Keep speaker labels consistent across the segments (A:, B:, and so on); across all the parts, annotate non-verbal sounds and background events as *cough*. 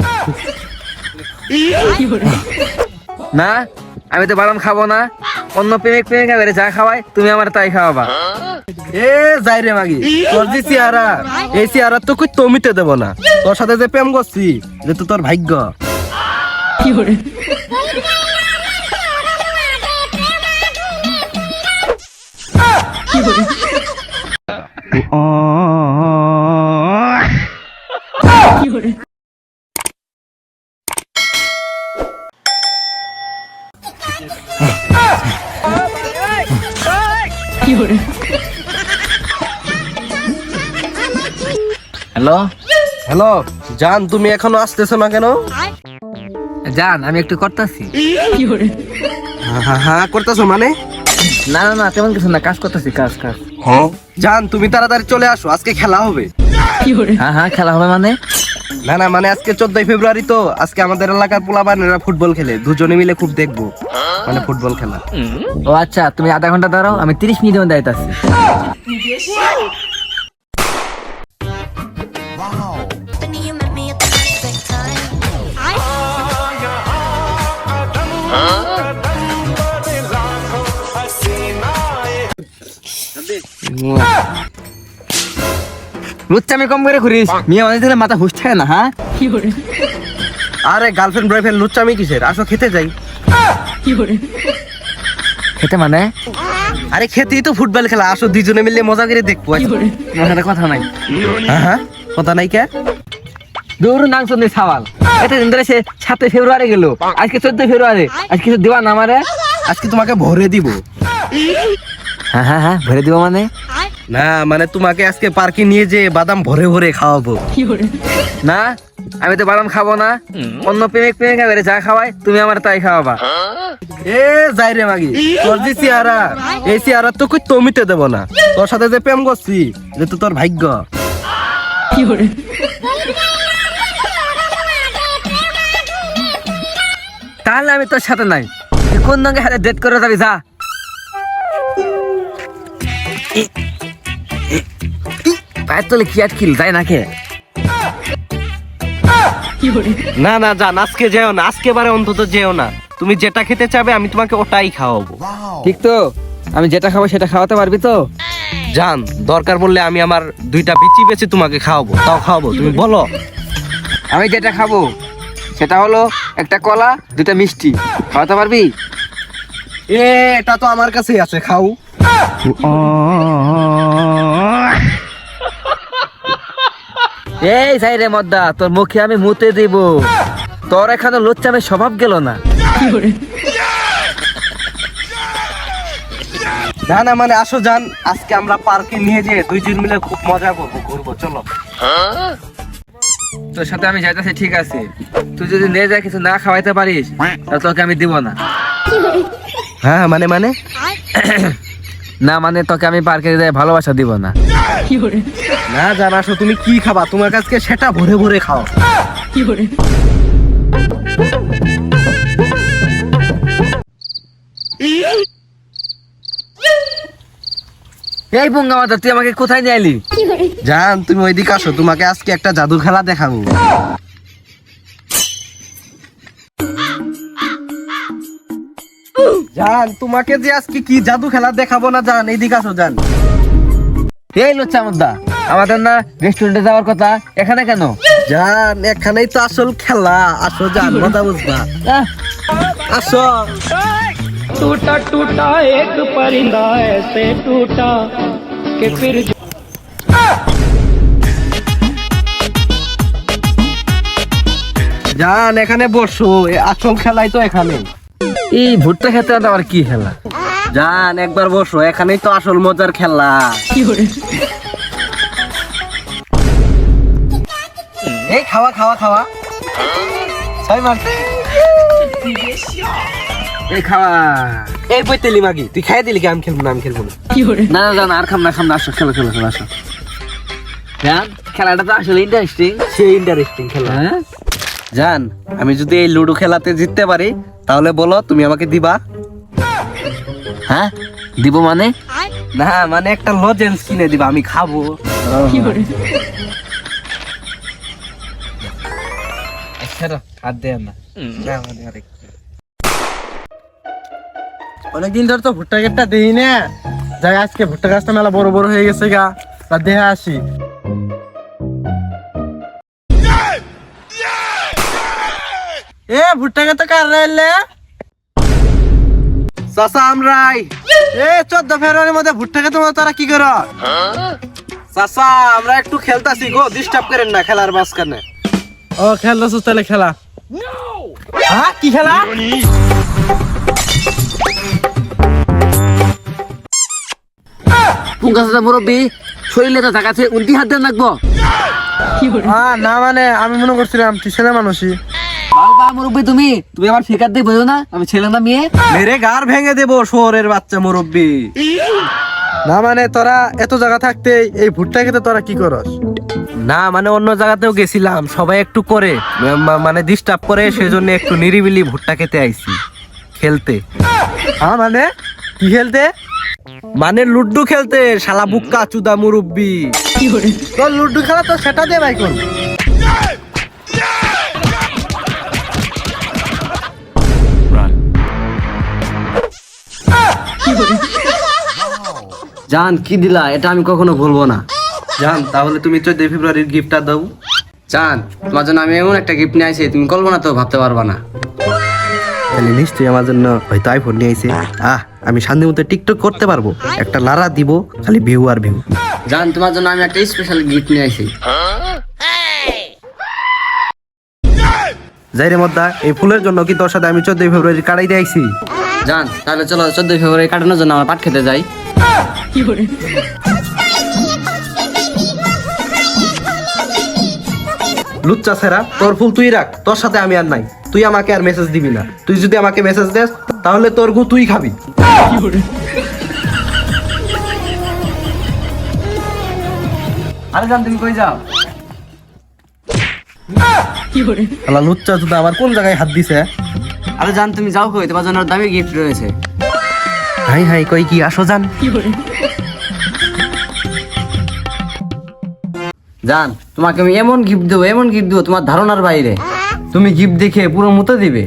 A: *laughs* না, আমি তো বাদাম খাব না। অন্য প্রেমিক প্রেমিকা বেড়ে যা খাওয়াই তুমি আমার তাই খাওয়াবা।
B: এ, যাই রে মাগি, তোর যে চেহারা, এই চেহারা তো কই তমিতে দেব না। তোর সাথে যে প্রেম করছি, এটা তো তোর ভাগ্য।
A: হ্যালো?
B: হ্যালো জান তুমি এখনও আসতেছো না কেন?
A: জান আমি একটু করতেছি।
B: হ্যাঁ হ্যাঁ করতেছো মানে?
A: না না না তেমন কিছু না কাজ করতেছি কাজ কাজ।
B: জান তুমি তাড়াতাড়ি চলে আসো আজকে খেলা হবে।
A: হ্যাঁ হ্যাঁ খেলা হবে মানে?
B: না না মানে আজকে চোদ্দই ফেব্রুয়ারি তো আজকে আমাদের এলাকার পোলাবানেরা ফুটবল খেলে দুজনে মিলে খুব দেখব মানে ফুটবল খেলা।
A: ও আচ্ছা তুমি আধা ঘণ্টা দাঁড়াও আমি তিরিশ মিনিট মধ্যে আইতাছি।
C: Funny
A: লুচ্চামি কম করে ঘুরিস। মেয়ে মানুষ দিলে মাথা হুশ থাকে না হ্যাঁ?
B: আরে গার্লফ্রেন্ড বয়ফ্রেন্ড লুচ্চামি কিসের? আসো খেতে যাই।
A: খেতে মানে?
B: আরে খেতেই তো ফুটবল খেলা। আসো দুজনে মিলে মজা করে দেখব।
A: কথা নাই।
B: হ্যাঁ হ্যাঁ? কথা নাই কে?
A: দৌড় নাং সন্ধ্যে সাওয়াল। এটা দিন ধরে সে সাতই ফেব্রুয়ারি গেল। আজকে চোদ্দই ফেব্রুয়ারি। আজকে কিছু দিবা না আমারে?
B: আজকে তোমাকে ভরে দিব।
A: হ্যাঁ হ্যাঁ হ্যাঁ ভরে দিব মানে?
B: না মানে তোমাকে আজকে পার্কে নিয়ে যে বাদাম ভরে ভরে খাওয়াবো।
A: না আমি তো বাদাম খাব না। অন্য প্রেমিক প্রেমিকা যা খাওয়াই তুমি আমার তাই খাওয়াবা।
B: এ যাই রে মাগি তোর যে চেহারা এই চেহারা তো কই তমিতে দেব না। তোর সাথে যে প্রেম করছি এটা তো তোর ভাগ্য।
A: তাহলে আমি তোর সাথে নাই। কোন রঙে হাতে ডেট করে যাবি যা। পায়ের তলে কি আটকিল তাই নাকি?
B: না না জান আজকে যেও না আজকে বারে অন্তত যেও না। তুমি যেটা খেতে চাবে আমি তোমাকে ওটাই খাওয়াবো।
A: ঠিক তো? আমি যেটা খাব সেটা খাওয়াতে পারবি তো?
B: জান দরকার বললে আমি আমার দুইটা বিচি বেচে তোমাকে খাওয়াবো তাও খাওয়াবো তুমি বলো।
A: আমি যেটা খাব সেটা হলো একটা কলা দুটা মিষ্টি। খাওয়াতে পারবি?
B: এ এটা তো আমার কাছেই আছে খাও।
A: এই সাই রে মদ্দা তোর মুখে আমি মুতে দিব। তোর এখানে লোচ্চামের স্বভাব গেল না।
B: না না মানে আসো জান আজকে আমরা পার্কে নিয়ে যেয়ে দুইজন মিলে খুব মজা করব ঘুরবো চলো।
A: তোর সাথে আমি যাইতেছি ঠিক আছে। তুই যদি নিয়ে যায় কিছু না খাওয়াইতে পারিস তাহলে তোকে আমি দিব না। *laughs*
B: হ্যাঁ মানে মানে? *coughs*
A: না মানে তোকে আমি পার্কে যাই ভালোবাসা দিব না।
B: না জান আসো তুমি কি খাবা? তোমার কাছে সেটা ভরে ভরে খাও।
A: এই বঙ্গা মাতা তুই আমাকে কোথায় নিয়ে এলি
B: জান তুমি ওইদিকে আসো তোমাকে আজকে একটা জাদু খেলা দেখাবো। জান তোমাকে যে আজকে কি জাদু খেলা দেখাবো না জান এইদিকে আসো জান।
A: এই লোচ্ছা মুদ্দা আমাদের না রেস্টুরেন্টে যাওয়ার কথা এখানে কেন?
B: জান এখানেই তো আসল খেলা। আসো জান মজা বুঝবা। আসো।
D: টুটা টুটা এক পরিন্দা এসে টুটা কে ফির
B: জান এখানে বসো আসল খেলাই তো এখানে।
A: এই ভুট্টা খেতে আবার কি খেলা?
B: জান একবার বসো এখানেই তো আসল মজার খেলা। এই খাওয়া খাওয়া খাওয়া। ছয়
A: এই খাওয়া।
B: এই মাগি? তুই খাই দিলি কি? আমি খেলব না আমি খেলব না।
A: না না না আর খাম না খাম না আসো খেলো খেলো খেলো আসো। জান খেলাটা তো আসলে ইন্টারেস্টিং
B: সেই ইন্টারেস্টিং খেলা।
A: হ্যাঁ?
B: জান আমি যদি এই লুডো খেলাতে জিততে পারি তাহলে বলো তুমি আমাকে দিবা?
A: হ্যাঁ? দিব মানে?
B: না মানে একটা লজেন্স কিনে দিবা আমি খাব।
E: ছেড়ো হাত দেন না।
B: অনেকদিন ধরে তো ভুট্টা গেটটা দিই না। যাই আজকে ভুট্টা গাছটা মেলা বড় বড় হয়ে গেছে গা। দেহে আসি। এ ভুট্টা গাছ কার রাইলে চাচা আমরাই এ চোদ্দ ফেব্রুয়ারির মধ্যে ভুট্টা খেতে তারা কি কর? চাচা আমরা একটু খেলতাছি গো ডিস্টার্ব করেন না খেলার মাঝখানে। ও খেলতেছিস তাহলে খেলা। হ্যাঁ কি খেলা?
E: মুরব্বী? শরীরে তো থাকাছে উল্টি হাত দেন
B: আহ, না মানে আমি মনে করছিলাম তুই ছেলে মানুষই।
E: বাবা মুরব্বী তুমি। তুমি আমার ফিকার দিয়ে বোঝো না আমি ছেলে না মেয়ে।
B: মেরে গার ভেঙে দেবো শহরের বাচ্চা মুরব্বী। না মানে তোরা এত জায়গা থাকতে এই ভুট্টা খেতে তোরা কি করস? না মানে অন্য জায়গাতেও গেছিলাম সবাই একটু করে মা- মানে ডিস্টার্ব করে সেজন্য একটু নিরিবিলি ভুট্টা খেতে আইছি খেলতে। হ্যাঁ মানে? কি খেলতে? মানে লুড্ডু খেলতে শালা বুক্কা চুদা মুরব্বি। তোর লুড্ডু খেলা তো সেটা দে ভাই কোন? *laughs*
E: জান কি দিলা? এটা আমি কখনো ভুলবো না।
B: জান তাহলে তুমি চোদ্দই ফেব্রুয়ারির গিফটটা দাও।
E: জান তোমার জন্য আমি এমন একটা গিফট নিয়ে আসি তুমি কল্পনা তো ভাবতে পারবা না।
B: তাহলে নিশ্চয়ই আমার জন্য হয়তো আইফোন নিয়ে আইছে। আহ আমি শান্তি মতো টিকটক করতে পারব। একটা লারা দিব খালি ভিউ আর ভিউ
E: জান তোমার জন্য আমি একটা স্পেশাল গিফট নিয়ে আসি
B: যাই রে মদ্দা এই ফুলের জন্য কি তোর সাথে আমি চোদ্দই ফেব্রুয়ারি কাটাই দিয়ে আইছি?
E: জান তাহলে চলো চোদ্দই ফেব্রুয়ারি কাটানোর জন্য আমরা পাট খেতে যাই।
B: লুচ্চা সেরা তোর ফুল তুই রাখ তোর সাথে আমি আর নাই। তুই আমাকে আর মেসেজ দিবি না। তুই যদি আমাকে মেসেজ দেস তাহলে তোর গু তুই খাবি।
E: আরে জান তুমি কই যাও?
B: আলা লুচ্চা যদি আমার কোন জায়গায় হাত দিছে?
E: আরে জান তুমি যাও কই তোমার জন্য দামি গিফট রয়েছে।
B: হাই হাই কই কি? আসো জান।
E: জান তোমাকে আমি এমন গিফট দেবো এমন গিফট দেবো তোমার ধারণার বাইরে। তুমি গিফট দেখে পুরো মুতে দিবে।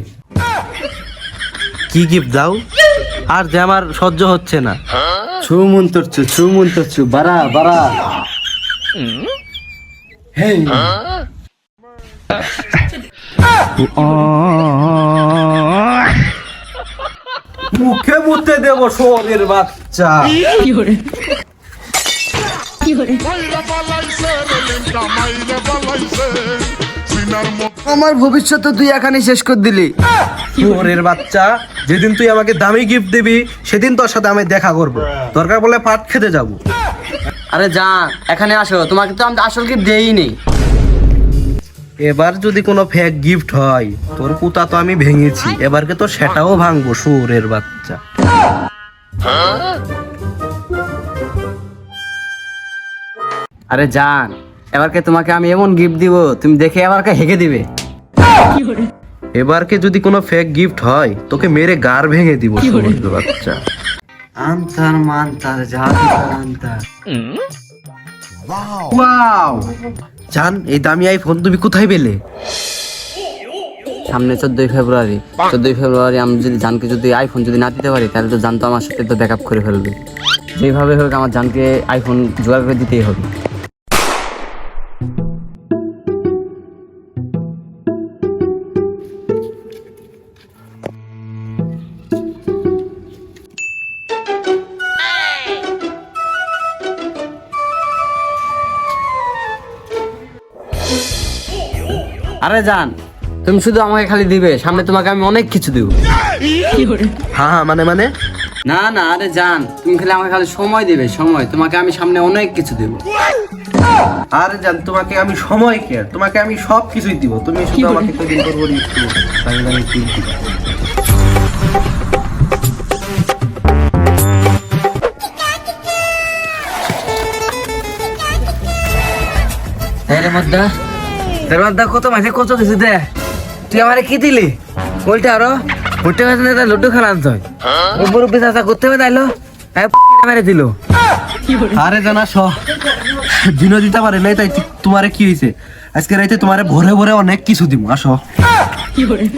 B: কি গিফট দাও? আর যে আমার সহ্য হচ্ছে না।
E: ছু মুন্তরছু ছু মুন্তরছু বারা বারা
B: মুখে মুতে দেবো শোরের বাচ্চা।
E: আমার ভবিষ্যৎ তুই এখানে শেষ করে দিলি।
B: শোরের বাচ্চা যেদিন তুই আমাকে দামি গিফট দিবি সেদিন তোর সাথে আমি দেখা করব। দরকার বলে পাট খেতে যাব।
E: আরে যা এখানে আসো তোমাকে তো আমি আসল গিফট দেইনি।
B: এবার যদি কোনো ফেক গিফট হয় তোর পুতা তো আমি ভেঙেছি। এবারকে তো সেটাও ভাঙবো সুরের বাচ্চা।
E: আরে জান এবারকে তোমাকে আমি এমন গিফট দিব তুমি দেখে এবারকে হেগে দিবে।
B: এবারকে যদি কোনো ফেক গিফট হয় তোকে মেরে গার ভেঙে দিব সুরের বাচ্চা।
E: আন্তার মান্তার জাদু আন্তার।
B: ওয়াও জান, এই দামি আইফোন তুমি কোথায় পেলে?
E: সামনে চোদ্দই ফেব্রুয়ারি। চোদ্দই ফেব্রুয়ারি আমি যদি জানকে যদি আইফোন যদি না দিতে পারি, তাহলে তো জান তো আমার সাথে তো ব্যাকআপ করে ফেলবে। যেভাবে হোক আমার জানকে আইফোন জোগাড় করে দিতেই হবে। আরে জান তুমি শুধু আমাকে খালি দিবে সামনে তোমাকে আমি অনেক কিছু দিব।
B: হ্যাঁ হ্যাঁ মানে মানে?
E: না না আরে জান তুমি খালি আমাকে খালি সময় দিবে সময়। তোমাকে আমি সামনে অনেক কিছু দেব।
B: আর জান তোমাকে আমি সময় কে? তোমাকে আমি সব কিছুই দিব। তুমি শুধু আমাকে কদিন পর পর একটু gift দিবা।
E: এর মধ্যে মধ্যে কত মাঝে কত দে। তুই আমারে কি দিলি? বলতে আরও ভুট্টে না লুডু খেলা আনতে হয়। উপর উপরে চাষা করতে হবে তাইলো মেরে দিল।
B: আরে জানা স দিনও দিতে পারে নাই তাই তোমারে কি হয়েছে আজকে রাইতে তোমারে ভরে ভরে অনেক কিছু দিব আসো।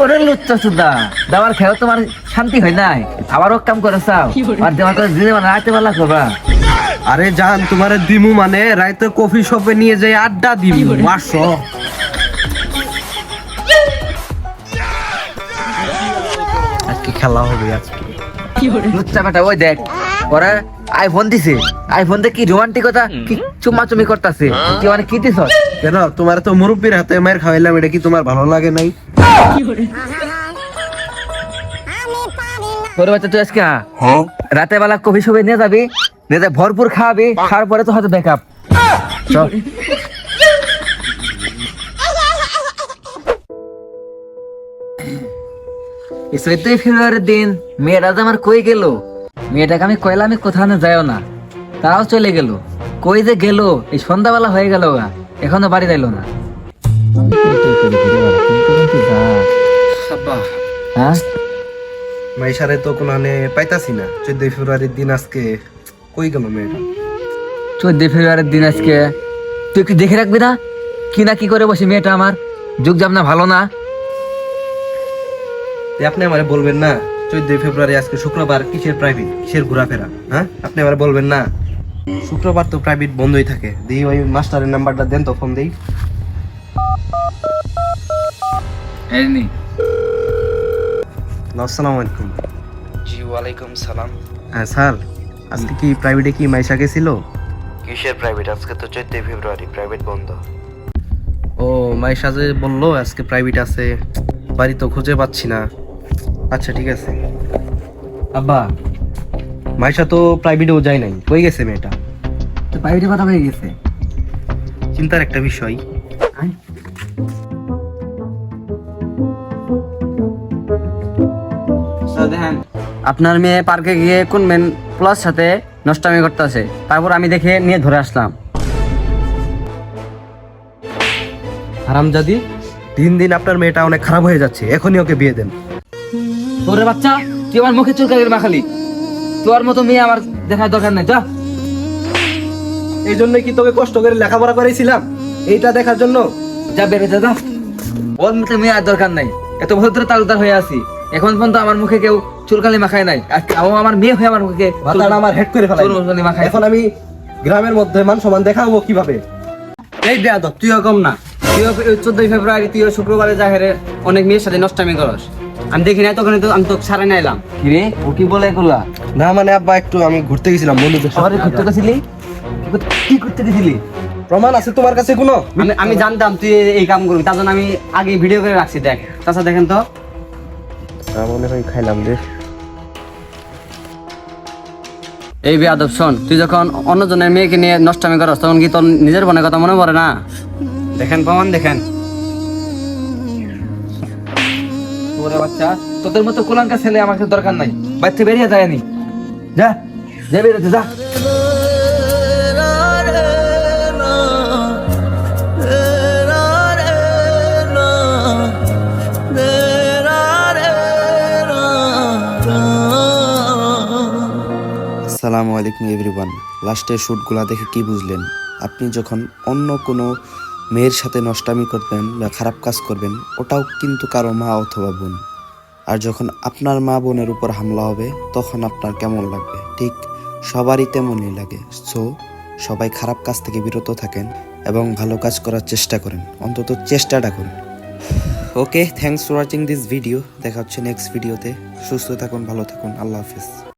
A: ওরে লুচ্চা সুদা দাবার খেয়েও তোমার শান্তি হয় নাই। আবারও কাম করে চাও আর দেওয়ার করে দিনে মানে রাতে বেলা করবা।
B: আরে জান তোমারে দিমু মানে? রাইতে কফি শপে নিয়ে যাই আড্ডা দিমু। আসো। আজকে খেলা হবে আজকে।
A: লুচ্চা বেটা ওই দেখ। ওরা আইফোন দিছে। আইফোন দিয়ে কি রোমান্টিকতা কি চুমাচুমি করতেছে? কি মানে কি দিছ?
B: কেন তোমার তো মুরব্বীর হাতে মায়ের খাওয়াইলাম এটা কি তোমার ভালো লাগে নাই?
A: তোর বাচ্চা তুই আজকে আ। রাতে বেলা কফি সবে নিয়ে যাবি? যা ভরপুর খাওয়াবি খাওয়ার পরে তো হয়তো ব্যাকআপ চল। চোদ্দই ফেব্রুয়ারির দিন মেয়েটা আমার কই গেল? মেয়েটাকে আমি আমি কোথাও না যাইও না। তাও চলে গেল। কই যে গেল? এই সন্ধ্যাবেলা হয়ে গেল গা। এখনও বাড়ি যাইলো না। হ্যাঁ?
B: মাইশারে তো কোনো আনে পাইতাছি না। চোদ্দই ফেব্রুয়ারির দিন আজকে কই গেল মেয়েটা?
A: চোদ্দ ফেব্রুয়ারির দিন আজকে। তুই কি দেখে রাখবি না? কি না কি করে বসে মেয়েটা আমার? যুগ যাব না ভালো না।
B: আপনি আমারে বলবেন না চোদ্দই ফেব্রুয়ারি আজকে শুক্রবার কিসের প্রাইভেট কিসের ঘোরাফেরা হ্যাঁ? আপনি আমারে বলবেন না। শুক্রবার তো প্রাইভেট বন্ধই থাকে। দিই ওই মাস্টারের নাম্বারটা দেন তো ফোন দিই। আসসালামু আলাইকুম।
F: জি ওয়ালাইকুম সালাম।
B: হ্যাঁ স্যার। আজকে কি প্রাইভেটে কি মাইশা গেছিল?
F: কিসের প্রাইভেট আজকে তো চোদ্দই ফেব্রুয়ারি প্রাইভেট বন্ধ।
B: ও মাইশা যে বলল আজকে প্রাইভেট আছে বাড়ি তো খুঁজে পাচ্ছি না। আচ্ছা ঠিক আছে। আব্বা মাইশা তো প্রাইভেটেও যায় নাই। কই গেছে মেয়েটা?
A: তো প্রাইভেটের কথা হয়ে গেছে।
B: চিন্তার একটা বিষয়।
E: আপনার মেয়ে পার্কে গিয়ে কোন মেন প্লাস সাথে নষ্টামি করতেছে। তারপর আমি দেখে নিয়ে ধরে আসলাম।
B: হারামজাদি দিন দিন আপনার মেয়েটা অনেক খারাপ হয়ে যাচ্ছে। এখনই ওকে বিয়ে দেন।
A: তোরে বাচ্চা তুই আমার মুখে চুলকালি মাখালি। তোর মতো মেয়ে আমার দেখার দরকার নেই যা।
B: এই জন্য কি তোকে কষ্ট করে লেখাপড়া করেছিলাম এইটা দেখার জন্য?
A: যা বেড়ে যা যা। ওর মতো মেয়ে আর দরকার নাই। এত ভদ্র তালুদার হয়ে আছি। এখন পর্যন্ত আমার মুখে কেউ চুলকালি মাখায় নাই। ও আমার মেয়ে হয়ে আমার মুখে
B: আমার হেড করে ফেলাই।
A: চুলকালি মাখায়।
B: এখন আমি গ্রামের মধ্যে মান সমান দেখাবো কীভাবে।
E: এই বেয়াদ তুইও কম না। তুইও চোদ্দই ফেব্রুয়ারি তুইও শুক্রবারে জাহেরে অনেক মেয়ের সাথে নষ্টামি করস। আমি দেখি নাই তখন আমি তো সারা নাইলাম
A: কি রে ও কি বলে এগুলা?
B: না মানে আব্বা একটু আমি ঘুরতে গেছিলাম বন্ধুদের সাথে।
A: ঘুরতে গেছিলি? কি করতে- কি গেছিলি?
B: প্রমাণ আছে তোমার কাছে কোনো?
E: আমি আমি জানতাম তুই এই কাম করবি তার জন্য আমি আগে ভিডিও করে রাখছি দেখ। তাছাড়া দেখেন তো।
B: মনে হয় খাইলাম রে।
E: এই বেয়াদব, শোন, তুই যখন অন্যজনের মেয়েকে নিয়ে নষ্টামি করস, তখন কি তোর নিজের বোনের কথা মনে পড়ে না? দেখেন প্রমাণ, দেখেন।
A: তোরে বাচ্চা, তোদের মতো কুলাঙ্কা ছেলে আমাকে দরকার নাই। বাচ্চা বেরিয়ে যায়নি। যা যা বেরোতে, যা।
F: আসসালামু আলাইকুম এভরিওয়ান। লাস্টের শ্যুটগুলা দেখে কি বুঝলেন? আপনি যখন অন্য কোনো মেয়ের সাথে নষ্টামি করবেন বা খারাপ কাজ করবেন, ওটাও কিন্তু কারও মা অথবা বোন। আর যখন আপনার মা বোনের উপর হামলা হবে, তখন আপনার কেমন লাগবে? ঠিক সবারই তেমনই লাগে। সো, সবাই খারাপ কাজ থেকে বিরত থাকেন এবং ভালো কাজ করার চেষ্টা করেন। অন্তত চেষ্টাটা করুন। Okay thanks for watching this video. দেখা হচ্ছে নেক্সট ভিডিওতে। সুস্থ থাকুন, ভালো থাকুন। আল্লাহ হাফিজ।